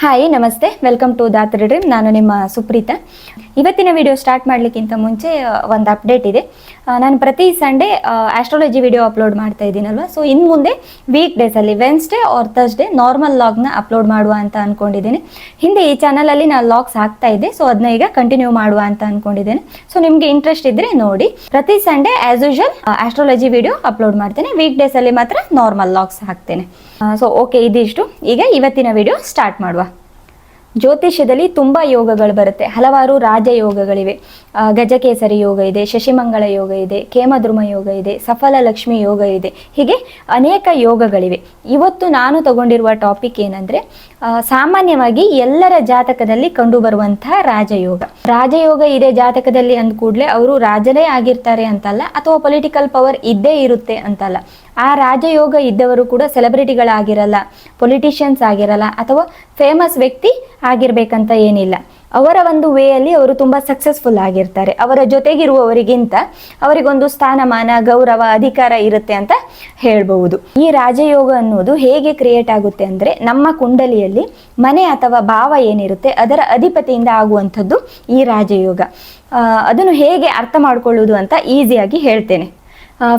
Hi ನಮಸ್ತೆ. Welcome to Dhatri dream ನಾನು ನಿಮ್ಮ ಸುಪ್ರೀತಾ. ಇವತ್ತಿನ ವಿಡಿಯೋ ಸ್ಟಾರ್ಟ್ ಮಾಡಲಿಕ್ಕಿಂತ ಮುಂಚೆ ಒಂದು ಅಪ್ಡೇಟ್ ಇದೆ. ನಾನು ಪ್ರತಿ ಸಂಡೇ ಆಸ್ಟ್ರಾಲಜಿ ವಿಡಿಯೋ ಅಪ್ಲೋಡ್ ಮಾಡ್ತಾ ಇದ್ದೀನಲ್ವಾ? ಸೊ ಇನ್ನು ಮುಂದೆ ವೀಕ್ ಡೇಸಲ್ಲಿ ವೆನ್ಸ್ಡೇ ಆರ್ ಥರ್ಸ್ಡೇ ನಾರ್ಮಲ್ ಲಾಗ್ನ ಅಪ್ಲೋಡ್ ಮಾಡುವ ಅಂತ ಅಂದ್ಕೊಂಡಿದ್ದೀನಿ ಹಿಂದೆ ಈ ಚಾನಲಲ್ಲಿ ನಾನು ಲಾಗ್ಸ್ ಹಾಕ್ತಾ ಇದ್ದೆ ಸೊ ಅದನ್ನ ಈಗ ಕಂಟಿನ್ಯೂ ಮಾಡುವ ಅಂತ ಅಂದ್ಕೊಂಡಿದ್ದೇನೆ ಸೊ ನಿಮಗೆ ಇಂಟ್ರೆಸ್ಟ್ ಇದ್ದರೆ ನೋಡಿ. ಪ್ರತಿ Sunday as usual astrology video upload ಮಾಡ್ತೇನೆ. ವೀಕ್ ಡೇಸಲ್ಲಿ ಮಾತ್ರ ನಾರ್ಮಲ್ ಲಾಗ್ಸ್ ಹಾಕ್ತೇನೆ. ಸೊ ಓಕೆ ಇದಿಷ್ಟು. ಈಗ ಇವತ್ತಿನ ವಿಡಿಯೋ ಸ್ಟಾರ್ಟ್ ಮಾಡುವ. ಜ್ಯೋತಿಷ್ಯದಲ್ಲಿ ತುಂಬ ಯೋಗಗಳು ಬರುತ್ತೆ. ಹಲವಾರು ರಾಜಯೋಗಗಳಿವೆ ಗಜಕೇಸರಿ ಯೋಗ ಇದೆ ಶಶಿಮಂಗಳ ಯೋಗ ಇದೆ, ಕೇಮದ್ರುಮ ಯೋಗ ಇದೆ, ಸಫಲ ಲಕ್ಷ್ಮಿ ಯೋಗ ಇದೆ. ಹೀಗೆ ಅನೇಕ ಯೋಗಗಳಿವೆ. ಇವತ್ತು ನಾನು ತಗೊಂಡಿರುವ ಟಾಪಿಕ್ ಏನಂದ್ರೆ ಸಾಮಾನ್ಯವಾಗಿ ಎಲ್ಲರ ಜಾತಕದಲ್ಲಿ ಕಂಡುಬರುವಂತಹ ರಾಜಯೋಗ ರಾಜಯೋಗ ಇದೆ ಜಾತಕದಲ್ಲಿ ಅಂದ ಕೂಡಲೇ ಅವರು ರಾಜನೇ ಆಗಿರ್ತಾರೆ ಅಂತಲ್ಲ, ಅಥವಾ ಪೊಲಿಟಿಕಲ್ ಪವರ್ ಇದ್ದೇ ಇರುತ್ತೆ ಅಂತಲ್ಲ. ಆ ರಾಜಯೋಗ ಇದ್ದವರು ಕೂಡ ಸೆಲೆಬ್ರಿಟಿಗಳಾಗಿರಲ್ಲ, ಪೊಲಿಟಿಷಿಯನ್ಸ್ ಆಗಿರಲ್ಲ ಅಥವಾ ಫೇಮಸ್ ವ್ಯಕ್ತಿ ಆಗಿರ್ಬೇಕಂತ ಏನಿಲ್ಲ. ಅವರ ಒಂದು ವೇಯಲ್ಲಿ ಅವರು ತುಂಬ ಸಕ್ಸಸ್ಫುಲ್ ಆಗಿರ್ತಾರೆ. ಅವರ ಜೊತೆಗಿರುವವರಿಗಿಂತ ಅವರಿಗೊಂದು ಸ್ಥಾನಮಾನ, ಗೌರವ, ಅಧಿಕಾರ ಇರುತ್ತೆ ಅಂತ ಹೇಳ್ಬಹುದು. ಈ ರಾಜಯೋಗ ಅನ್ನೋದು ಹೇಗೆ ಕ್ರಿಯೇಟ್ ಆಗುತ್ತೆ ಅಂದ್ರೆ ನಮ್ಮ ಕುಂಡಲಿಯಲ್ಲಿ ಮನೆ ಅಥವಾ ಭಾವ ಏನಿರುತ್ತೆ ಅದರ ಅಧಿಪತಿಯಿಂದ ಆಗುವಂಥದ್ದು ಈ ರಾಜಯೋಗ. ಅದನ್ನು ಹೇಗೆ ಅರ್ಥ ಮಾಡ್ಕೊಳ್ಳೋದು ಅಂತ ಈಸಿಯಾಗಿ ಹೇಳ್ತೇನೆ.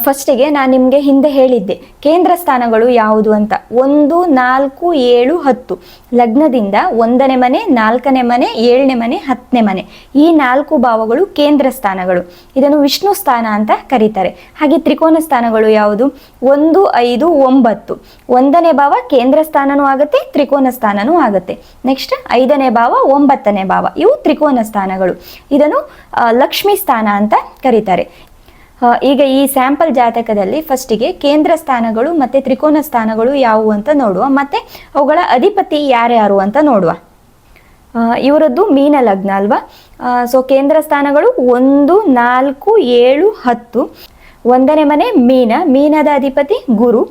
ಫಸ್ಟಿಗೆ ನಾನು ನಿಮಗೆ ಹಿಂದೆ ಹೇಳಿದ್ದೆ, ಕೇಂದ್ರ ಸ್ಥಾನಗಳು ಯಾವುದು ಅಂತ. ಒಂದು, ನಾಲ್ಕು, ಏಳು, ಹತ್ತು. ಲಗ್ನದಿಂದ ಒಂದನೇ ಮನೆ, ನಾಲ್ಕನೇ ಮನೆ, ಏಳನೇ ಮನೆ, ಹತ್ತನೇ ಮನೆ. ಈ ನಾಲ್ಕು ಭಾವಗಳು ಕೇಂದ್ರ ಸ್ಥಾನಗಳು. ಇದನ್ನು ವಿಷ್ಣು ಸ್ಥಾನ ಅಂತ ಕರೀತಾರೆ. ಹಾಗೆ ತ್ರಿಕೋನ ಸ್ಥಾನಗಳು ಯಾವುದು? ಒಂದು, ಐದು, ಒಂಬತ್ತು. ಒಂದನೇ ಭಾವ ಕೇಂದ್ರ ಸ್ಥಾನನೂ ಆಗುತ್ತೆ, ತ್ರಿಕೋನ ಸ್ಥಾನನೂ ಆಗುತ್ತೆ. ನೆಕ್ಸ್ಟ್ ಐದನೇ ಭಾವ, ಒಂಬತ್ತನೇ ಭಾವ. ಇವು ತ್ರಿಕೋನ ಸ್ಥಾನಗಳು. ಇದನ್ನು ಲಕ್ಷ್ಮಿ ಸ್ಥಾನ ಅಂತ ಕರೀತಾರೆ. ಈಗ ಈ ಸ್ಯಾಂಪಲ್ ಜಾತಕದಲ್ಲಿ ಫಸ್ಟಿಗೆ ಕೇಂದ್ರ ಸ್ಥಾನಗಳು ಮತ್ತೆ ತ್ರಿಕೋನ ಸ್ಥಾನಗಳು ಯಾವುವು ಅಂತ ನೋಡುವ. ಮತ್ತೆ ಅವುಗಳ ಅಧಿಪತಿ ಯಾರ್ಯಾರು ಅಂತ ನೋಡುವ. ಇವರದ್ದು ಮೀನ ಲಗ್ನ ಅಲ್ವಾ? ಸೊ ಕೇಂದ್ರ ಸ್ಥಾನಗಳು ಒಂದು, ನಾಲ್ಕು, ಏಳು, ಹತ್ತು. ಒಂದನೇ ಮನೆ ಮೀನ, ಮೀನದ ಅಧಿಪತಿ ಗುರು.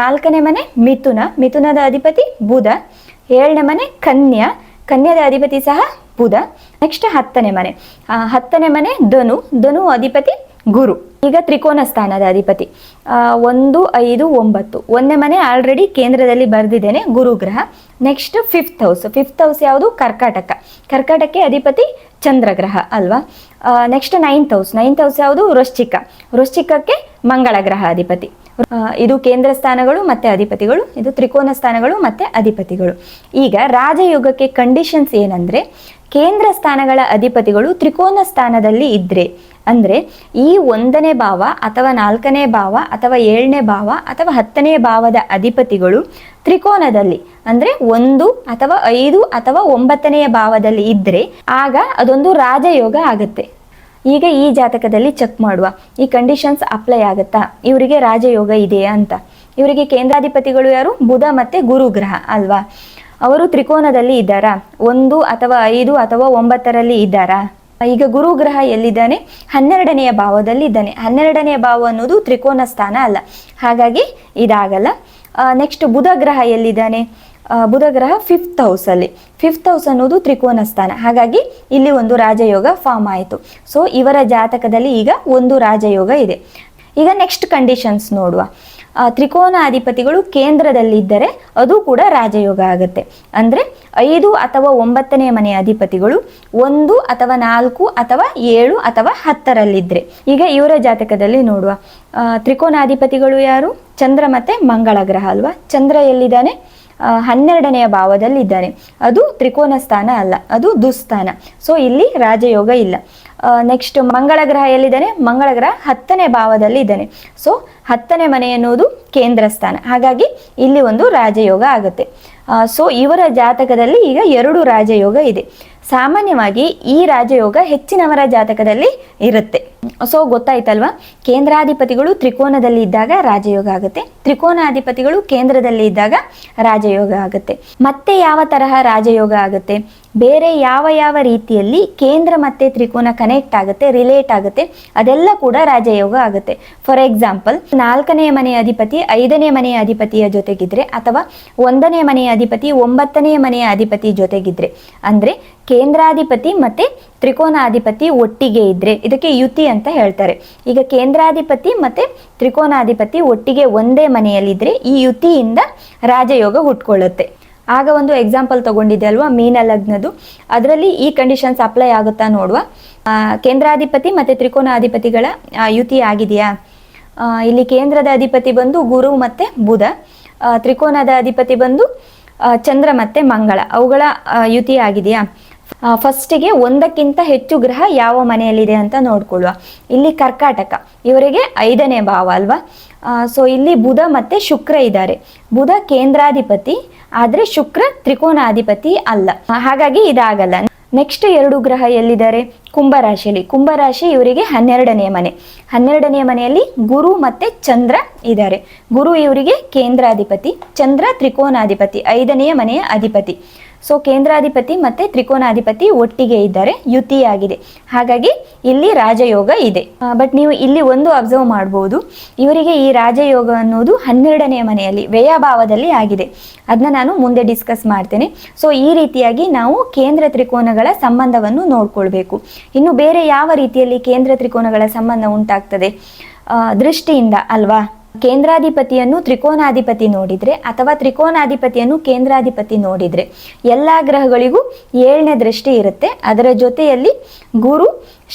ನಾಲ್ಕನೇ ಮನೆ ಮಿಥುನ, ಮಿಥುನದ ಅಧಿಪತಿ ಬುಧ. ಏಳನೇ ಮನೆ ಕನ್ಯಾ, ಕನ್ಯಾದ ಅಧಿಪತಿ ಸಹ ಬುಧ. ನೆಕ್ಸ್ಟ್ ಹತ್ತನೇ ಮನೆ. ಹತ್ತನೇ ಮನೆ ಧನು. ಧನು ಅಧಿಪತಿ ಗುರು. ಈಗ ತ್ರಿಕೋನ ಸ್ಥಾನದ ಅಧಿಪತಿ. ಒಂದು, ಐದು, ಒಂಬತ್ತು. ಒಂದನೇ ಮನೆ ಆಲ್ರೆಡಿ ಕೇಂದ್ರದಲ್ಲಿ ಬರೆದಿದ್ದೇನೆ, ಗುರುಗ್ರಹ. Next fifth house fifth house ಯಾವುದು? ಕರ್ಕಾಟಕ. ಕರ್ಕಾಟಕ್ಕೆ ಅಧಿಪತಿ ಚಂದ್ರಗ್ರಹ, ಅಲ್ವಾ? Next ninth house ninth house ಯಾವುದು? ವೃಶ್ಚಿಕ. ವೃಶ್ಚಿಕಕ್ಕೆ ಮಂಗಳ ಗ್ರಹ ಅಧಿಪತಿ. ಇದು ಕೇಂದ್ರ ಸ್ಥಾನಗಳು ಮತ್ತೆ ಅಧಿಪತಿಗಳು, ಇದು ತ್ರಿಕೋನ ಸ್ಥಾನಗಳು ಮತ್ತೆ ಅಧಿಪತಿಗಳು. ಈಗ ರಾಜಯೋಗಕ್ಕೆ ಕಂಡೀಷನ್ಸ್ ಏನಂದ್ರೆ, ಕೇಂದ್ರ ಸ್ಥಾನಗಳ ಅಧಿಪತಿಗಳು ತ್ರಿಕೋನ ಸ್ಥಾನದಲ್ಲಿ ಇದ್ರೆ, ಅಂದ್ರೆ ಈ ಒಂದನೇ ಭಾವ ಅಥವಾ ನಾಲ್ಕನೇ ಭಾವ ಅಥವಾ ಏಳನೇ ಭಾವ ಅಥವಾ ಹತ್ತನೇ ಭಾವದ ಅಧಿಪತಿಗಳು ತ್ರಿಕೋನದಲ್ಲಿ, ಅಂದ್ರೆ ಒಂದು ಅಥವಾ ಐದು ಅಥವಾ ಒಂಬತ್ತನೆಯ ಭಾವದಲ್ಲಿ ಇದ್ರೆ, ಆಗ ಅದೊಂದು ರಾಜಯೋಗ ಆಗುತ್ತೆ. ಈಗ ಈ ಜಾತಕದಲ್ಲಿ ಚೆಕ್ ಮಾಡುವ. ಈ ಕಂಡೀಷನ್ಸ್ ಅಪ್ಲೈ ಆಗುತ್ತಾ? ಇವರಿಗೆ ರಾಜಯೋಗ ಇದೆಯಾ ಅಂತ. ಇವರಿಗೆ ಕೇಂದ್ರಾಧಿಪತಿಗಳು ಯಾರು? ಬುಧ ಮತ್ತೆ ಗುರು ಗ್ರಹ ಅಲ್ವಾ? ಅವರು ತ್ರಿಕೋನದಲ್ಲಿ ಇದ್ದಾರಾ? ಒಂದು ಅಥವಾ ಐದು ಅಥವಾ ಒಂಬತ್ತರಲ್ಲಿ ಇದ್ದಾರಾ? ಈಗ ಗುರು ಗ್ರಹ ಎಲ್ಲಿದ್ದಾನೆ? ಹನ್ನೆರಡನೆಯ ಭಾವದಲ್ಲಿ ಇದ್ದಾನೆ. ಹನ್ನೆರಡನೆಯ ಭಾವ ಅನ್ನೋದು ತ್ರಿಕೋನ ಸ್ಥಾನ ಅಲ್ಲ. ಹಾಗಾಗಿ ಇದಾಗಲ್ಲ. ನೆಕ್ಸ್ಟ್ ಬುಧ ಗ್ರಹ ಎಲ್ಲಿದ್ದಾನೆ? ಬುಧ ಗ್ರಹ ಫಿಫ್ತ್ ಹೌಸಲ್ಲಿ ಫಿಫ್ತ್ ಹೌಸ್ ಅನ್ನೋದು ತ್ರಿಕೋನ ಸ್ಥಾನ ಹಾಗಾಗಿ ಇಲ್ಲಿ ಒಂದು ರಾಜಯೋಗ ಫಾರ್ಮ್ ಆಯಿತು. ಸೊ ಇವರ ಜಾತಕದಲ್ಲಿ ಈಗ ಒಂದು ರಾಜಯೋಗ ಇದೆ. ಈಗ ನೆಕ್ಸ್ಟ್ ಕಂಡೀಷನ್ಸ್ ನೋಡುವ. ತ್ರಿಕೋನಾಧಿಪತಿಗಳು ಕೇಂದ್ರದಲ್ಲಿದ್ದರೆ ಅದು ಕೂಡ ರಾಜಯೋಗ ಆಗುತ್ತೆ. ಅಂದರೆ ಐದು ಅಥವಾ ಒಂಬತ್ತನೇ ಮನೆಯ ಅಧಿಪತಿಗಳು ಒಂದು ಅಥವಾ ನಾಲ್ಕು ಅಥವಾ ಏಳು ಅಥವಾ ಹತ್ತರಲ್ಲಿದ್ದರೆ ಈಗ ಇವರ ಜಾತಕದಲ್ಲಿ ನೋಡುವ. ತ್ರಿಕೋನಾಧಿಪತಿಗಳು ಯಾರು? ಚಂದ್ರ ಮತ್ತೆ ಮಂಗಳ ಗ್ರಹ ಅಲ್ವಾ? ಚಂದ್ರ ಎಲ್ಲಿದ್ದಾನೆ? ಹನ್ನೆರಡನೆಯ ಭಾವದಲ್ಲಿ ಇದ್ದಾನೆ ಅದು ತ್ರಿಕೋನ ಸ್ಥಾನ ಅಲ್ಲ, ಅದು ದುಸ್ಥಾನ. ಸೊ ಇಲ್ಲಿ ರಾಜಯೋಗ ಇಲ್ಲ. ನೆಕ್ಸ್ಟ್ ಮಂಗಳ ಗ್ರಹ ಎಲ್ಲಿದ್ದಾನೆ? ಮಂಗಳ ಗ್ರಹ ಹತ್ತನೇ ಭಾವದಲ್ಲಿ ಇದ್ದಾನೆ ಸೊ ಹತ್ತನೇ ಮನೆ ಎನ್ನುವುದು ಕೇಂದ್ರ ಸ್ಥಾನ. ಹಾಗಾಗಿ ಇಲ್ಲಿ ಒಂದು ರಾಜಯೋಗ ಆಗುತ್ತೆ. ಸೊ ಇವರ ಜಾತಕದಲ್ಲಿ ಈಗ ಎರಡು ರಾಜಯೋಗ ಇದೆ. ಸಾಮಾನ್ಯವಾಗಿ ಈ ರಾಜಯೋಗ ಹೆಚ್ಚಿನವರ ಜಾತಕದಲ್ಲಿ ಇರುತ್ತೆ. ಸೊ ಗೊತ್ತಾಯ್ತಲ್ವಾ? ಕೇಂದ್ರಾಧಿಪತಿಗಳು ತ್ರಿಕೋನದಲ್ಲಿ ಇದ್ದಾಗ ರಾಜಯೋಗ ಆಗುತ್ತೆ. ತ್ರಿಕೋನಾಧಿಪತಿಗಳು ಕೇಂದ್ರದಲ್ಲಿ ಇದ್ದಾಗ ರಾಜಯೋಗ ಆಗುತ್ತೆ. ಮತ್ತೆ ಯಾವ ತರಹ ರಾಜಯೋಗ ಆಗುತ್ತೆ? ಬೇರೆ ಯಾವ ಯಾವ ರೀತಿಯಲ್ಲಿ ಕೇಂದ್ರ ಮತ್ತೆ ತ್ರಿಕೋನ ಕನೆಕ್ಟ್ ಆಗುತ್ತೆ ರಿಲೇಟ್ ಆಗುತ್ತೆ, ಅದೆಲ್ಲ ಕೂಡ ರಾಜಯೋಗ ಆಗುತ್ತೆ. ಫಾರ್ ಎಕ್ಸಾಂಪಲ್ ನಾಲ್ಕನೇ ಮನೆಯ ಅಧಿಪತಿ, ಐದನೇ ಮನೆಯ ಅಧಿಪತಿಯ ಜೊತೆಗಿದ್ರೆ ಅಥವಾ ಒಂದನೇ ಮನೆಯ ಅಧಿಪತಿ ಒಂಬತ್ತನೆಯ ಮನೆಯ ಅಧಿಪತಿ ಜೊತೆಗಿದ್ರೆ, ಅಂದ್ರೆ ಕೇಂದ್ರಾಧಿಪತಿ ಮತ್ತೆ ತ್ರಿಕೋನಾಧಿಪತಿ ಒಟ್ಟಿಗೆ ಇದ್ರೆ, ಇದಕ್ಕೆ ಯುತಿ ಅಂತ ಹೇಳ್ತಾರೆ. ಈಗ ಕೇಂದ್ರಾಧಿಪತಿ ಮತ್ತೆ ತ್ರಿಕೋನಾಧಿಪತಿ ಒಟ್ಟಿಗೆ ಒಂದೇ ಮನೆಯಲ್ಲಿದ್ರೆ ಈ ಯುತಿಯಿಂದ ರಾಜಯೋಗ ಹುಟ್ಕೊಳ್ಳುತ್ತೆ. ಆಗ ಒಂದು ಎಕ್ಸಾಂಪಲ್ ತಗೊಂಡಿದ್ದೆ ಅಲ್ವಾ, ಮೀನ ಲಗ್ನದು. ಅದರಲ್ಲಿ ಈ ಕಂಡೀಷನ್ಸ್ ಅಪ್ಲೈ ಆಗುತ್ತಾ ನೋಡುವ. ಕೇಂದ್ರಾಧಿಪತಿ ಮತ್ತು ತ್ರಿಕೋನಾಧಿಪತಿಗಳ ಯುತಿ ಆಗಿದೆಯಾ? ಇಲ್ಲಿ ಕೇಂದ್ರದ ಅಧಿಪತಿ ಬಂದು ಗುರು ಮತ್ತು ಬುಧ. ತ್ರಿಕೋನದ ಅಧಿಪತಿ ಬಂದು ಚಂದ್ರ ಮತ್ತು ಮಂಗಳ. ಅವುಗಳ ಯುತಿ ಆಗಿದೆಯಾ? ಫಸ್ಟಿಗೆ ಒಂದಕ್ಕಿಂತ ಹೆಚ್ಚು ಗ್ರಹ ಯಾವ ಮನೆಯಲ್ಲಿದೆ ಅಂತ ನೋಡ್ಕೊಳ್ಳುವ. ಇಲ್ಲಿ ಕರ್ಕಾಟಕ, ಇವರಿಗೆ ಐದನೇ ಭಾವ ಅಲ್ವಾ? ಸೊ ಇಲ್ಲಿ ಬುಧ ಮತ್ತು ಶುಕ್ರ ಇದ್ದಾರೆ. ಬುಧ ಕೇಂದ್ರಾಧಿಪತಿ, ಆದರೆ ಶುಕ್ರ ತ್ರಿಕೋನಾಧಿಪತಿ ಅಲ್ಲ. ಹಾಗಾಗಿ ಇದಾಗಲ್ಲ. ನೆಕ್ಸ್ಟ್ ಎರಡು ಗ್ರಹ ಎಲ್ಲಿದ್ದಾರೆ? ಕುಂಭರಾಶಿಯಲ್ಲಿ. ಕುಂಭರಾಶಿ ಇವರಿಗೆ ಹನ್ನೆರಡನೇ ಮನೆ. ಹನ್ನೆರಡನೆಯ ಮನೆಯಲ್ಲಿ ಗುರು ಮತ್ತೆ ಚಂದ್ರ ಇದ್ದಾರೆ. ಗುರು ಇವರಿಗೆ ಕೇಂದ್ರಾಧಿಪತಿ, ಚಂದ್ರ ತ್ರಿಕೋನಾಧಿಪತಿ ಐದನೆಯ ಮನೆಯ ಅಧಿಪತಿ. ಸೊ ಕೇಂದ್ರಾಧಿಪತಿ ಮತ್ತೆ ತ್ರಿಕೋನಾಧಿಪತಿ ಒಟ್ಟಿಗೆ ಇದ್ದಾರೆ, ಯುತಿಯಾಗಿದೆ. ಹಾಗಾಗಿ ಇಲ್ಲಿ ರಾಜಯೋಗ ಇದೆ. ಬಟ್ ನೀವು ಇಲ್ಲಿ ಒಂದು ಅಬ್ಸರ್ವ್ ಮಾಡ್ಬೋದು, ಇವರಿಗೆ ಈ ರಾಜಯೋಗ ಅನ್ನೋದು ಹನ್ನೆರಡನೇ ಮನೆಯಲ್ಲಿ, ವ್ಯಯಭಾವದಲ್ಲಿ ಆಗಿದೆ. ಅದನ್ನ ನಾನು ಮುಂದೆ ಡಿಸ್ಕಸ್ ಮಾಡ್ತೇನೆ. ಸೊ ಈ ರೀತಿಯಾಗಿ ನಾವು ಕೇಂದ್ರ ತ್ರಿಕೋನಗಳ ಸಂಬಂಧವನ್ನು ನೋಡ್ಕೊಳ್ಬೇಕು. ಇನ್ನು ಬೇರೆ ಯಾವ ರೀತಿಯಲ್ಲಿ ಕೇಂದ್ರ ತ್ರಿಕೋನಗಳ ಸಂಬಂಧ ಉಂಟಾಗ್ತದೆ? ದೃಷ್ಟಿಯಿಂದ ಅಲ್ವಾ? ಕೇಂದ್ರಾಧಿಪತಿಯನ್ನು ತ್ರಿಕೋನಾಧಿಪತಿ ನೋಡಿದ್ರೆ ಅಥವಾ ತ್ರಿಕೋನಾಧಿಪತಿಯನ್ನು ಕೇಂದ್ರಾಧಿಪತಿ ನೋಡಿದ್ರೆ ಎಲ್ಲ ಗ್ರಹಗಳಿಗೂ ಏಳನೇ ದೃಷ್ಟಿ ಇರುತ್ತೆ. ಅದರ ಜೊತೆಯಲ್ಲಿ ಗುರು,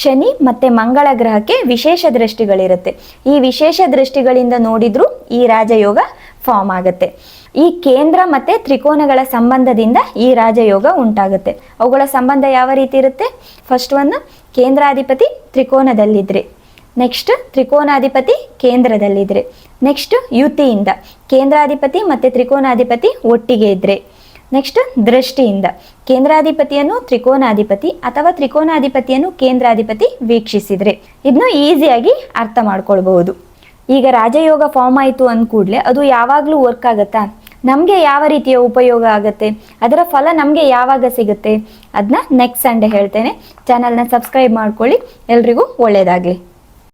ಶನಿ ಮತ್ತೆ ಮಂಗಳ ಗ್ರಹಕ್ಕೆ ವಿಶೇಷ ದೃಷ್ಟಿಗಳಿರುತ್ತೆ. ಈ ವಿಶೇಷ ದೃಷ್ಟಿಗಳಿಂದ ನೋಡಿದ್ರೂ ಈ ರಾಜಯೋಗ ಫಾರ್ಮ್ ಆಗುತ್ತೆ. ಈ ಕೇಂದ್ರ ಮತ್ತೆ ತ್ರಿಕೋನಗಳ ಸಂಬಂಧದಿಂದ ಈ ರಾಜಯೋಗ ಉಂಟಾಗುತ್ತೆ. ಅವುಗಳ ಸಂಬಂಧ ಯಾವ ರೀತಿ ಇರುತ್ತೆ? ಫಸ್ಟ್ ಒನ್ ಕೇಂದ್ರಾಧಿಪತಿ ತ್ರಿಕೋನದಲ್ಲಿದ್ರೆ. ನೆಕ್ಸ್ಟ್ ತ್ರಿಕೋನಾಧಿಪತಿ ಕೇಂದ್ರದಲ್ಲಿದ್ರೆ. ನೆಕ್ಸ್ಟ್ ಯುತಿಯಿಂದ. ಕೇಂದ್ರಾಧಿಪತಿ ಮತ್ತು ತ್ರಿಕೋನಾಧಿಪತಿ ಒಟ್ಟಿಗೆ ಇದ್ರೆ. ನೆಕ್ಸ್ಟ್ ದೃಷ್ಟಿಯಿಂದ. ಕೇಂದ್ರಾಧಿಪತಿಯನ್ನು ತ್ರಿಕೋನಾಧಿಪತಿ ಅಥವಾ ತ್ರಿಕೋನಾಧಿಪತಿಯನ್ನು ಕೇಂದ್ರಾಧಿಪತಿ ವೀಕ್ಷಿಸಿದ್ರೆ. ಇದನ್ನು ಈಸಿಯಾಗಿ ಅರ್ಥ ಮಾಡ್ಕೊಳ್ಬಹುದು. ಈಗ ರಾಜಯೋಗ ಫಾರ್ಮ್ ಆಯಿತು ಅಂದ ಕೂಡಲೇ ಅದು ಯಾವಾಗಲೂ ವರ್ಕ್ ಆಗುತ್ತಾ? ನಮಗೆ ಯಾವ ರೀತಿಯ ಉಪಯೋಗ ಆಗುತ್ತೆ? ಅದರ ಫಲ ನಮಗೆ ಯಾವಾಗ ಸಿಗುತ್ತೆ? ಅದನ್ನ ನೆಕ್ಸ್ಟ್ ಸಂಡೇ ಹೇಳ್ತೇನೆ. ಚಾನಲ್ನ ಸಬ್ಸ್ಕ್ರೈಬ್ ಮಾಡ್ಕೊಳ್ಳಿ. ಎಲ್ರಿಗೂ ಒಳ್ಳೆಯದಾಗಲಿ